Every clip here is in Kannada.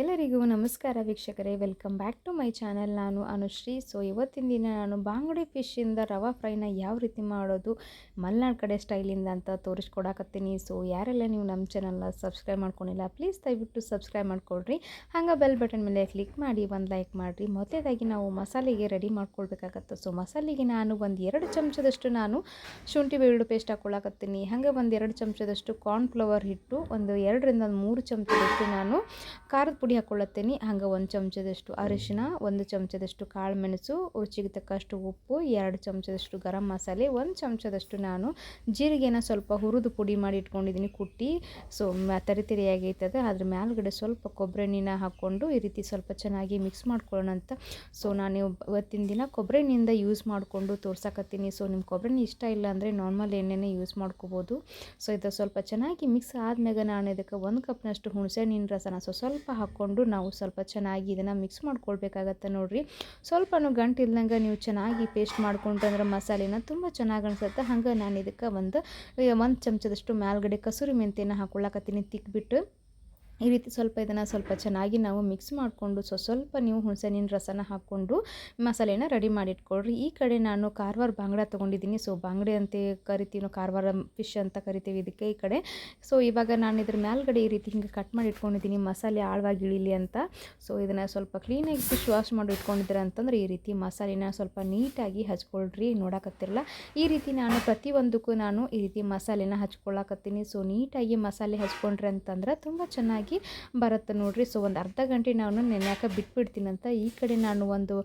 ಎಲ್ಲರಿಗೂ ನಮಸ್ಕಾರ ವೀಕ್ಷಕರೇ, welcome back to my channel. ನಾನು ಅನುಶ್ರೀ. ಸೊ ಇವತ್ತಿನ ದಿನ ನಾನು ಬಾಂಗುಡೆ ಫಿಶಿಂದ ರವಾ ಫ್ರೈನ ಯಾವ ರೀತಿ ಮಾಡೋದು, ಮಲೆನಾಡು ಕಡೆ ಸ್ಟೈಲಿಂದ ಅಂತ ತೋರಿಸ್ಕೊಡಕತ್ತೀನಿ. ಸೊ ಯಾರೆಲ್ಲ ನೀವು ನಮ್ಮ ಚಾನಲ್ನ ಸಬ್ಸ್ಕ್ರೈಬ್ ಮಾಡ್ಕೊಂಡಿಲ್ಲ ಪ್ಲೀಸ್ ದಯವಿಟ್ಟು ಸಬ್ಸ್ಕ್ರೈಬ್ ಮಾಡ್ಕೊಳ್ರಿ. ಹಂಗೆ ಬೆಲ್ ಬಟನ್ ಮೇಲೆ ಕ್ಲಿಕ್ ಮಾಡಿ, ಒಂದು ಲೈಕ್ ಮಾಡಿರಿ. ಮೊದಲೇದಾಗಿ ನಾವು ಮಸಾಲೆಗೆ ರೆಡಿ ಮಾಡ್ಕೊಳ್ಬೇಕಾಗತ್ತೆ. ಸೊ ಮಸಾಲೆಗೆ ನಾನು ಒಂದು ಎರಡು ಚಮಚದಷ್ಟು ನಾನು ಶುಂಠಿ ಬೆಳ್ಳುಳ್ಳಿ ಪೇಸ್ಟ್ ಹಾಕ್ಕೊಳಕತ್ತೀನಿ. ಹಾಗೆ ಒಂದು ಎರಡು ಚಮಚದಷ್ಟು ಕಾರ್ನ್ಫ್ಲವರ್ ಹಿಟ್ಟು, ಒಂದು ಎರಡರಿಂದ ಒಂದು ಮೂರು ಚಮಚದಷ್ಟು ನಾನು ಖಾರದ ಪುಡಿ ಹಾಕ್ಕೊಳ್ಳತ್ತೀನಿ ಹಂಗೆ ಒಂದು ಚಮಚದಷ್ಟು ಅರಿಶಿನ ಒಂದು ಚಮಚದಷ್ಟು ಕಾಳು ಮೆಣಸು ರುಚಿಗೆ ತಕ್ಕಷ್ಟು ಉಪ್ಪು ಎರಡು ಚಮಚದಷ್ಟು ಗರಂ ಮಸಾಲೆ ಒಂದು ಚಮಚದಷ್ಟು ನಾನು ಜೀರಿಗೆನ ಸ್ವಲ್ಪ ಹುರಿದು ಪುಡಿ ಮಾಡಿ ಇಟ್ಕೊಂಡಿದ್ದೀನಿ ಕುಟ್ಟಿ. ಸೊ ತರಿ ತರಿಯಾಗೈತದ ಅದ್ರ ಮೇಲ್ಗಡೆ ಸ್ವಲ್ಪ ಕೊಬ್ಬರಿ ಎಣ್ಣೆನ ಹಾಕ್ಕೊಂಡು ಈ ರೀತಿ ಸ್ವಲ್ಪ ಚೆನ್ನಾಗಿ ಮಿಕ್ಸ್ ಮಾಡ್ಕೊಳ್ಳೋಣ ಅಂತ. ಸೊ ನಾನು ಇವತ್ತಿನ ದಿನ ಕೊಬ್ಬರಿ ಎಣ್ಣೆಯಿಂದ ಯೂಸ್ ಮಾಡಿಕೊಂಡು ತೋರ್ಸಕತ್ತೀನಿ. ಸೊ ನಿಮ್ಮ ಕೊಬ್ಬರಿ ಇಷ್ಟ ಇಲ್ಲ ಅಂದರೆ ನಾರ್ಮಲ್ ಎಣ್ಣೆನೇ ಯೂಸ್ ಮಾಡ್ಕೋಬೋದು. ಸೊ ಇದು ಸ್ವಲ್ಪ ಚೆನ್ನಾಗಿ ಮಿಕ್ಸ್ ಆದ್ಮೇಲೆ ನಾನು ಇದಕ್ಕೆ ಒಂದು ಕಪ್ನಷ್ಟು ಹುಣಸೆ ಹಣ್ಣಿನ ರಸನ. ಸೊ ಸ್ವಲ್ಪ ಹಾಕ್ಕೊಂಡು ನಾವು ಸ್ವಲ್ಪ ಚೆನ್ನಾಗಿ ಇದನ್ನು ಮಿಕ್ಸ್ ಮಾಡ್ಕೊಳ್ಬೇಕಾಗತ್ತೆ ನೋಡಿರಿ. ಸ್ವಲ್ಪನೂ ಗಂಟು ಇಲ್ದಂಗೆ ನೀವು ಚೆನ್ನಾಗಿ ಪೇಸ್ಟ್ ಮಾಡ್ಕೊಂಡ್ರೆ ಮಸಾಲೆನ ತುಂಬ ಚೆನ್ನಾಗಿ ಅನಿಸುತ್ತೆ. ಹಂಗೆ ನಾನು ಇದಕ್ಕೆ ಒಂದು ಒಂದು ಚಮಚದಷ್ಟು ಮ್ಯಾಲ್ಗಡೆ ಕಸೂರಿ ಮೆಂತೆಯನ್ನು ಹಾಕ್ಕೊಳಕತ್ತೀನಿ ತಿಕ್ಬಿಟ್ಟು. ಈ ರೀತಿ ಸ್ವಲ್ಪ ಇದನ್ನು ಸ್ವಲ್ಪ ಚೆನ್ನಾಗಿ ನಾವು ಮಿಕ್ಸ್ ಮಾಡಿಕೊಂಡು ಸೊ, ಸ್ವಲ್ಪ ನೀವು ಹುಣಸೆಹಣ್ಣಿನ ರಸನ ಹಾಕ್ಕೊಂಡು ಮಸಾಲೆನ ರೆಡಿ ಮಾಡಿಟ್ಕೊಳ್ರಿ. ಈ ಕಡೆ ನಾನು ಕಾರವಾರ ಬಾಂಗ್ಡ ತೊಗೊಂಡಿದ್ದೀನಿ. ಸೊ ಬಾಂಗ್ಡೆ ಅಂತ ಕರಿತೀವಿ ಕಾರ್ವಾರ ಫಿಶ್ ಅಂತ ಕರಿತೀವಿ ಇದಕ್ಕೆ ಈ ಕಡೆ. ಸೊ ಇವಾಗ ನಾನು ಇದ್ರ ಮೇಲ್ಗಡೆ ಈ ರೀತಿ ಹಿಂಗೆ ಕಟ್ ಮಾಡಿ ಇಟ್ಕೊಂಡಿದ್ದೀನಿ. ಮಸಾಲೆ ಆಳವಾಗಿ ಇಳಿಲಿ ಅಂತ. ಸೊ ಇದನ್ನು ಸ್ವಲ್ಪ ಕ್ಲೀನಾಗಿ ಫಿಶ್ ವಾಶ್ ಮಾಡಿ ಇಟ್ಕೊಂಡಿದ್ದೀರ ಅಂತಂದ್ರೆ ಈ ರೀತಿ ಮಸಾಲೆನ ಸ್ವಲ್ಪ ನೀಟಾಗಿ ಹಚ್ಕೊಳ್ರಿ. ನೋಡಕತ್ತಿರಲ್ಲ? ಈ ರೀತಿ ನಾನು ಪ್ರತಿಯೊಂದಕ್ಕೂ ನಾನು ಈ ರೀತಿ ಮಸಾಲೆನ ಹಚ್ಕೊಳ್ಳಾಕತ್ತೀನಿ ಸೊ ನೀಟಾಗಿ ಮಸಾಲೆ ಹಚ್ಕೊಂಡ್ರೆ ಅಂತಂದ್ರೆ ತುಂಬ ಚೆನ್ನಾಗಿ ಬರುತ್ತೆ ನೋಡಿರಿ. ಸೊ ಒಂದು ಅರ್ಧ ಗಂಟೆ ನಾನು ನೆನೆಯಾಕ ಬಿಟ್ಬಿಡ್ತೀನಂತ ಈ ಕಡೆ ನಾನು ಒಂದು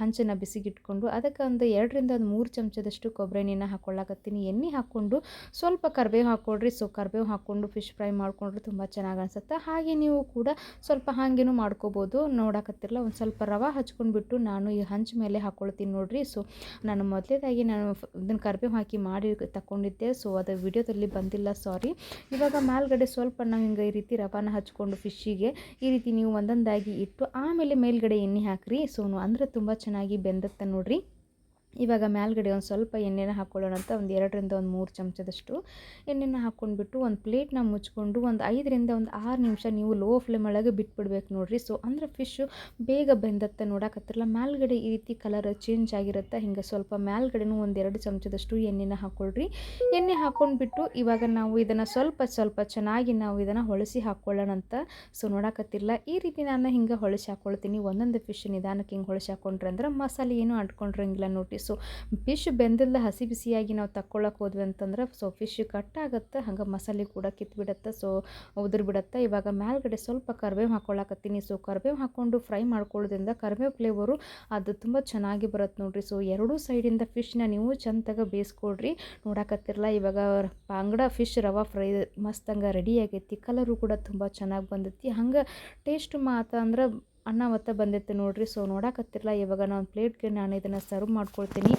ಹಂಚನ್ನು ಬಿಸಿಗಿಟ್ಕೊಂಡು ಅದಕ್ಕೆ ಒಂದು ಎರಡರಿಂದ ಒಂದು ಮೂರು ಚಮಚದಷ್ಟು ಕೊಬ್ಬರಿ ಎಣ್ಣೆನ ಹಾಕ್ಕೊಳ್ಳಾಕತ್ತೀನಿ ಎಣ್ಣೆ ಹಾಕ್ಕೊಂಡು ಸ್ವಲ್ಪ ಕರಿಬೇವು ಹಾಕ್ಕೊಡ್ರಿ. ಸೊ ಕರಿಬೇವು ಹಾಕ್ಕೊಂಡು ಫಿಶ್ ಫ್ರೈ ಮಾಡಿಕೊಂಡ್ರೆ ತುಂಬ ಚೆನ್ನಾಗಿ ಅನಿಸುತ್ತೆ. ಹಾಗೆ ನೀವು ಕೂಡ ಸ್ವಲ್ಪ ಹಾಗೇನೂ ಮಾಡ್ಕೋಬೋದು. ನೋಡಕತ್ತಿರಲ್ಲ, ಒಂದು ಸ್ವಲ್ಪ ರವೆ ಹಚ್ಕೊಂಡ್ಬಿಟ್ಟು ನಾನು ಈ ಹಂಚ ಮೇಲೆ ಹಾಕ್ಕೊಳ್ತೀನಿ ನೋಡಿರಿ. ಸೊ ನಾನು ಮೊದಲೇದಾಗಿ ನಾನು ಇದನ್ನು ಕರಿಬೇವು ಹಾಕಿ ಮಾಡಿ ತಗೊಂಡಿದ್ದೆ ಸೊ ಅದು ವಿಡಿಯೋದಲ್ಲಿ ಬಂದಿಲ್ಲ ಸಾರಿ ಇವಾಗ ಮೇಲ್ಗಡೆ ಸ್ವಲ್ಪ ನಾವು ಹಿಂಗೆ ಈ ರೀತಿ ರವಾನ ಹಚ್ಕೊಂಡು ಫಿಶ್ಶಿಗೆ ಈ ರೀತಿ ನೀವು ಒಂದೊಂದಾಗಿ ಇಟ್ಟು ಆಮೇಲೆ ಮೇಲ್ಗಡೆ ಎಣ್ಣೆ ಹಾಕಿರಿ. ಸೋನು ಅಂದರೆ ತುಂಬ ಚೆನ್ನಾಗಿ ಬೆಂದತ್ತೆ ನೋಡಿರಿ. ಇವಾಗ ಮೇಲ್ಗಡೆ ಒಂದು ಸ್ವಲ್ಪ ಎಣ್ಣೆನ ಹಾಕ್ಕೊಳ್ಳೋಣ ಅಂತ ಒಂದು ಎರಡರಿಂದ ಒಂದು ಮೂರು ಚಮಚದಷ್ಟು ಎಣ್ಣೆನ ಹಾಕ್ಕೊಂಡ್ಬಿಟ್ಟು ಒಂದು ಪ್ಲೇಟ್ನ ಮುಚ್ಕೊಂಡು ಒಂದು ಐದರಿಂದ ಒಂದು ಆರು ನಿಮಿಷ ನೀವು ಲೋ ಫ್ಲೇಮ್ ಒಳಗೆ ಬಿಟ್ಬಿಡ್ಬೇಕು ನೋಡಿರಿ. ಸೊ ಅಂದರೆ ಫಿಶ್ಶು ಬೇಗ ಬೆಂದತ್ತೆ ನೋಡೋಕತ್ತಿರಲ್ಲ ಮೇಲ್ಗಡೆ ಈ ರೀತಿ ಕಲರ್ ಚೇಂಜ್ ಆಗಿರುತ್ತೆ. ಹಿಂಗೆ ಸ್ವಲ್ಪ ಮೇಲ್ಗಡೆನೂ ಒಂದು ಎರಡು ಚಮಚದಷ್ಟು ಎಣ್ಣೆನ ಹಾಕ್ಕೊಳ್ರಿ ಎಣ್ಣೆ ಹಾಕ್ಕೊಂಡ್ಬಿಟ್ಟು ಇವಾಗ ನಾವು ಇದನ್ನು ಸ್ವಲ್ಪ ಸ್ವಲ್ಪ ಚೆನ್ನಾಗಿ ನಾವು ಇದನ್ನು ಹೊಳಸಿ ಹಾಕ್ಕೊಳ್ಳೋಣ ಅಂತ. ಸೊ ನೋಡಕತ್ತಿರಲ್ಲ ಈ ರೀತಿ ನಾನು ಹಿಂಗೆ ಹೊಳಸಿ ಹಾಕ್ಕೊಳ್ತೀನಿ ಒಂದೊಂದು ಫಿಶ್ ನಿಧಾನಕ್ಕೆ ಹಿಂಗೆ ಹೊಳಸಿ ಹಾಕ್ಕೊಂಡ್ರೆ ಅಂದ್ರೆ ಮಸಾಲೆ ಏನು ಅಂಟ್ಕೊಂಡಿರಂಗಿಲ್ಲ ನೋಡಿ ಸೊ ಫಿಶ್ ಬೆಂದಿಲ್ಲ ಹಸಿ ಬಿಸಿಯಾಗಿ ನಾವು ತಕ್ಕೊಳ್ಳೋಕೆ ಹೋದ್ವಿ ಅಂತಂದ್ರೆ ಸೊ ಫಿಶ್ ಕಟ್ಟಾಗುತ್ತೆ, ಹಂಗೆ ಮಸಾಲೆ ಕೂಡ ಕಿತ್ಬಿಡತ್ತೆ ಸೊ ಉದುರು ಬಿಡುತ್ತೆ ಇವಾಗ ಮೇಲ್ಗಡೆ ಸ್ವಲ್ಪ ಕರ್ಬೇವು ಹಾಕ್ಕೊಳಕತ್ತೀನಿ ಸೊ ಕರ್ಬೇವು ಹಾಕ್ಕೊಂಡು ಫ್ರೈ ಮಾಡ್ಕೊಳ್ಳೋದ್ರಿಂದ ಕರ್ಬೇವು ಫ್ಲೇವರು ಅದು ತುಂಬ ಚೆನ್ನಾಗಿ ಬರುತ್ತೆ ನೋಡಿರಿ. ಸೊ ಎರಡೂ ಸೈಡಿಂದ ಫಿಶ್ನ ನೀವು ಚಂದಾಗ ಬೇಯಿಸ್ಕೊಡ್ರಿ ನೋಡಕತ್ತಿರಲ್ಲ, ಇವಾಗ ಬಾಂಗ್ಡ ಫಿಶ್ ರವಾ ಫ್ರೈ ಮಸ್ತಂಗೆ ರೆಡಿ ಆಗೈತಿ. ಕಲರು ಕೂಡ ತುಂಬ ಚೆನ್ನಾಗಿ ಬಂದೈತಿ. ಹಂಗೆ ಟೇಸ್ಟ್ ಮಾತ್ರ ಅಂದ್ರೆ ಅನ್ನ ಒತ್ತ ಬಂದಿತ್ತು ನೋಡಿರಿ. ಸೊ ನೋಡಕತ್ತಿರಲ್ಲ ಇವಾಗ ನಾನು ಪ್ಲೇಟ್ಗೆ ನಾನು ಇದನ್ನು ಸರ್ವ್ ಮಾಡ್ಕೊಳ್ತೀನಿ.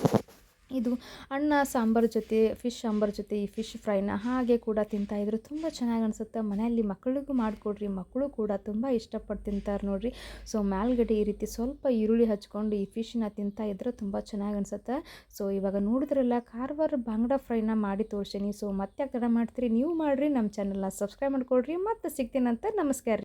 ಇದು ಅನ್ನ ಸಾಂಬಾರು ಜೊತೆ ಫಿಶ್ ಸಾಂಬಾರ್ ಜೊತೆ, ಈ ಫಿಶ್ ಫ್ರೈನ ಹಾಗೆ ಕೂಡ ತಿಂತಾಯಿದ್ರು ತುಂಬ ಚೆನ್ನಾಗಿ ಅನಿಸುತ್ತೆ. ಮನೆಯಲ್ಲಿ ಮಕ್ಕಳಿಗೂ ಮಾಡಿಕೊಡ್ರಿ. ಮಕ್ಕಳು ಕೂಡ ತುಂಬ ಇಷ್ಟಪಟ್ಟು ತಿಂತಾರೆ ನೋಡಿರಿ. ಸೊ ಮ್ಯಾಲ್ಗಡೆ ಈ ರೀತಿ ಸ್ವಲ್ಪ ಈರುಳ್ಳಿ ಹಚ್ಕೊಂಡು ಈ ಫಿಶ್ನ ತಿಂತಾಯಿದ್ರೆ ತುಂಬ ಚೆನ್ನಾಗಿ ಅನಿಸುತ್ತೆ. ಸೊ ಇವಾಗ ನೋಡಿದ್ರಲ್ಲ ಕಾರವಾರ ಬಾಂಗ್ಡಾ ಫ್ರೈನ ಮಾಡಿ ತೋರಿಸ್ತೀನಿ ಸೊ ಮತ್ತೆ ತಡ ಮಾಡ್ತೀರಿ? ನೀವು ಮಾಡಿರಿ. ನಮ್ಮ ಚಾನಲ್ನ ಸಬ್ಸ್ಕ್ರೈಬ್ ಮಾಡಿಕೊಡ್ರಿ. ಮತ್ತೆ ಸಿಗ್ತೀನಂತ ನಮಸ್ಕಾರ.